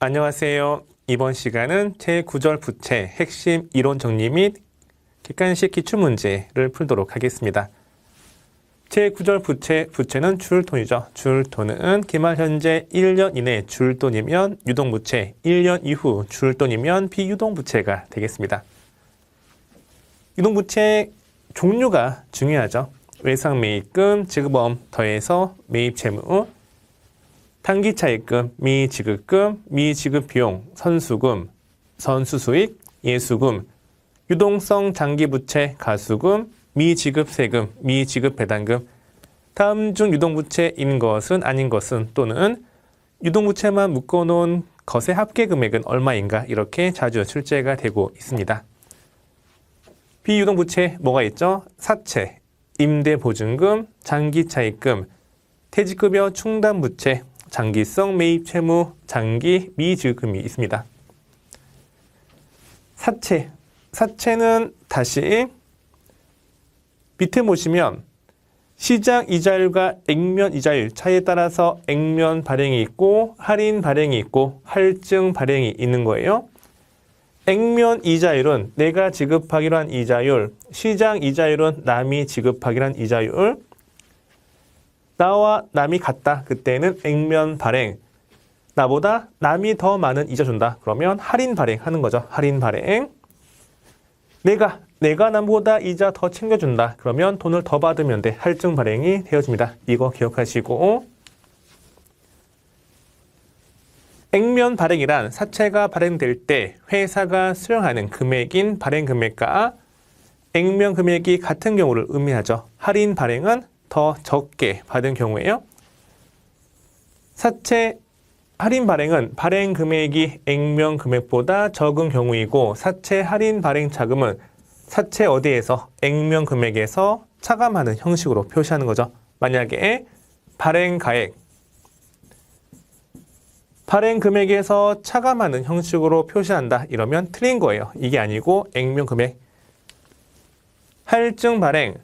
안녕하세요. 이번 시간은 제9절 부채 핵심 이론 정리 및 객관식 기출 문제를 풀도록 하겠습니다. 제9절 부채, 부채는 줄돈이죠. 줄돈은 기말 현재 1년 이내 줄돈이면 유동부채, 1년 이후 줄돈이면 비유동부채가 되겠습니다. 유동부채 종류가 중요하죠. 외상 매입금, 지급보험 더해서 매입 채무, 단기차입금, 미지급금, 미지급비용, 선수금, 선수수익, 예수금, 유동성 장기부채, 가수금, 미지급세금, 미지급배당금, 다음 중 유동부채인 것은 아닌 것은 또는 유동부채만 묶어놓은 것의 합계 금액은 얼마인가 이렇게 자주 출제가 되고 있습니다. 비유동부채 뭐가 있죠? 사채, 임대보증금, 장기차입금, 퇴직급여 충당부채, 장기성 매입 채무, 장기 미지급금이 있습니다. 사채, 사채는 다시 밑에 보시면 시장 이자율과 액면 이자율 차이에 따라서 액면 발행이 있고 할인 발행이 있고 할증 발행이 있는 거예요. 액면 이자율은 내가 지급하기로 한 이자율, 시장 이자율은 남이 지급하기로 한 이자율, 나와 남이 같다. 그때는 액면 발행. 나보다 남이 더 많은 이자 준다. 그러면 할인 발행하는 거죠. 할인 발행. 내가 내가 남보다 이자 더 챙겨준다. 그러면 돈을 더 받으면 돼. 할증 발행이 되어집니다. 이거 기억하시고 액면 발행이란 사채가 발행될 때 회사가 수령하는 금액인 발행 금액과 액면 금액이 같은 경우를 의미하죠. 할인 발행은 더 적게 받은 경우에요. 사채 할인 발행은 발행 금액이 액면 금액보다 적은 경우이고 사채 할인 발행 자금은 사채 어디에서 액면 금액에서 차감하는 형식으로 표시하는 거죠. 만약에 발행 가액 발행 금액에서 차감하는 형식으로 표시한다 이러면 틀린 거예요. 이게 아니고 액면 금액 할증 발행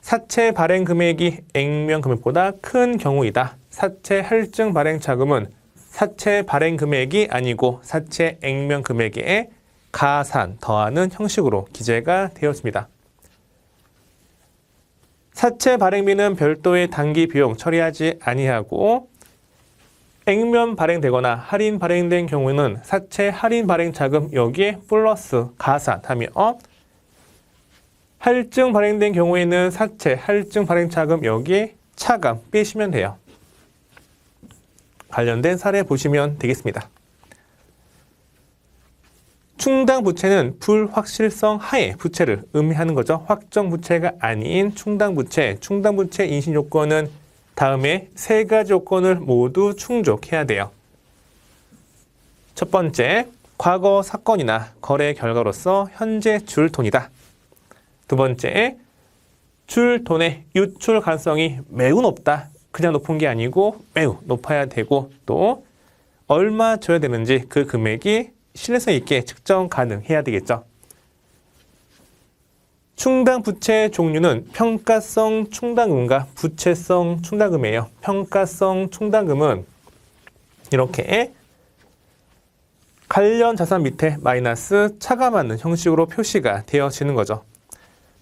사채 발행 금액이 액면 금액보다 큰 경우이다. 사채 할증 발행 자금은 사채 발행 금액이 아니고 사채 액면 금액에 가산 더하는 형식으로 기재가 되었습니다. 사채 발행비는 별도의 단기 비용 처리하지 아니하고 액면 발행되거나 할인 발행된 경우는 사채 할인 발행 자금 여기에 플러스 가산하며 할증 발행된 경우에는 사채 할증 발행 자금 여기에 차감 빼시면 돼요. 관련된 사례 보시면 되겠습니다. 충당 부채는 불확실성 하에 부채를 의미하는 거죠. 확정 부채가 아닌 충당 부채, 충당 부채 인신 요건은 다음에 세 가지 요건을 모두 충족해야 돼요. 첫 번째, 과거 사건이나 거래 결과로서 현재 줄 돈이다. 두 번째, 줄 돈의 유출 가능성이 매우 높다. 그냥 높은 게 아니고 매우 높아야 되고 또 얼마 줘야 되는지 그 금액이 신뢰성 있게 측정 가능해야 되겠죠. 충당 부채 종류는 평가성 충당금과 부채성 충당금이에요. 평가성 충당금은 이렇게 관련 자산 밑에 마이너스 차감하는 형식으로 표시가 되어지는 거죠.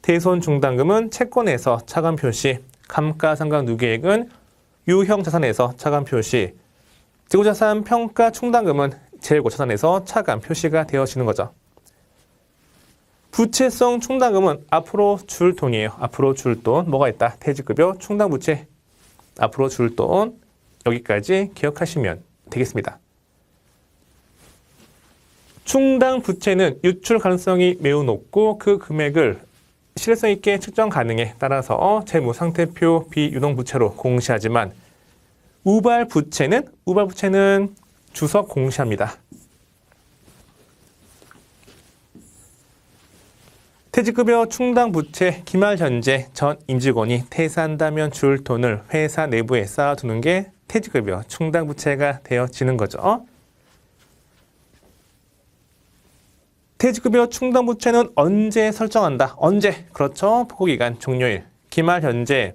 대손 충당금은 채권에서 차감 표시, 감가상각 누계액은 유형 자산에서 차감 표시, 재고자산 평가 충당금은 재고자산에서 차감 표시가 되어지는 거죠. 부채성 충당금은 앞으로 줄 돈이에요. 앞으로 줄 돈. 뭐가 있다? 퇴직급여, 충당부채. 앞으로 줄 돈. 여기까지 기억하시면 되겠습니다. 충당 부채는 유출 가능성이 매우 높고 그 금액을 실효성 있게 측정 가능에 따라서 재무 상태표 비유동 부채로 공시하지만 우발 부채는 우발 부채는 주석 공시합니다. 퇴직급여 충당 부채 기말 현재 전 임직원이 퇴사한다면 줄 돈을 회사 내부에 쌓아두는 게 퇴직급여 충당 부채가 되어지는 거죠. 퇴직급여 충당 부채는 언제 설정한다? 언제? 그렇죠. 보고기간 종료일. 기말 현재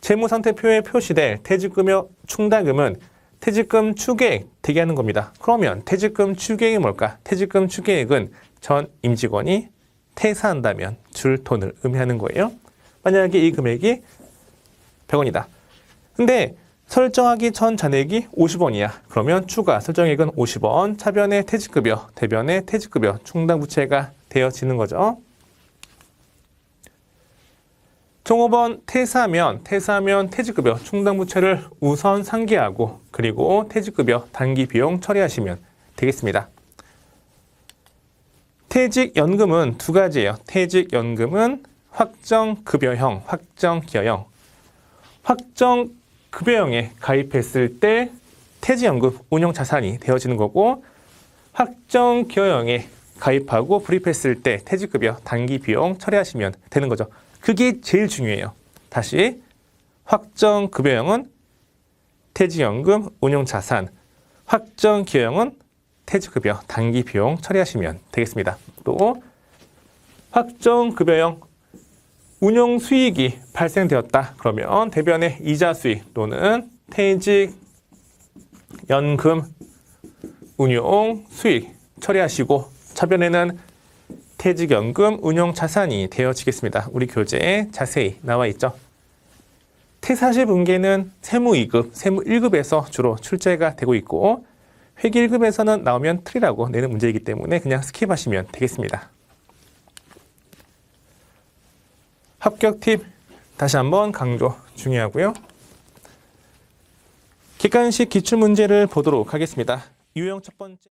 재무상태표에 표시될 퇴직급여 충당금은 퇴직금 추계액 대기하는 겁니다. 그러면 퇴직금 추계액이 뭘까? 퇴직금 추계액은 전 임직원이 퇴사한다면 줄 돈을 의미하는 거예요. 만약에 이 금액이 100원이다. 근데 설정하기 전 잔액이 50원이야. 그러면 추가 설정액은 50원, 차변의 퇴직급여, 대변의 퇴직급여, 충당부채가 되어지는 거죠. 종업원 퇴사하면 퇴사하면 퇴직급여 충당부채를 우선 상기하고 그리고 퇴직급여 단기 비용 처리하시면 되겠습니다. 퇴직연금은 두 가지예요. 퇴직연금은 확정급여형, 확정기여형. 확정 급여형에 가입했을 때 퇴직연금 운용자산이 되어지는 거고 확정 기여형에 가입하고 불입했을 때 퇴직급여 단기 비용 처리하시면 되는 거죠. 그게 제일 중요해요. 다시 확정급여형은 퇴직연금 운용자산, 확정기여형은 퇴직급여 단기 비용 처리하시면 되겠습니다. 또 확정급여형 운용 수익이 발생되었다. 그러면 대변의 이자 수익 또는 퇴직 연금 운용 수익 처리하시고 차변에는 퇴직연금 운용 자산이 되어지겠습니다. 우리 교재에 자세히 나와 있죠. 퇴사시 분계는 세무 2급, 세무 1급에서 주로 출제가 되고 있고 회계 1급에서는 나오면 틀이라고 내는 문제이기 때문에 그냥 스킵하시면 되겠습니다. 합격 팁 다시 한번 강조 중요하고요. 객관식 기출 문제를 보도록 하겠습니다. 유형 첫 번째.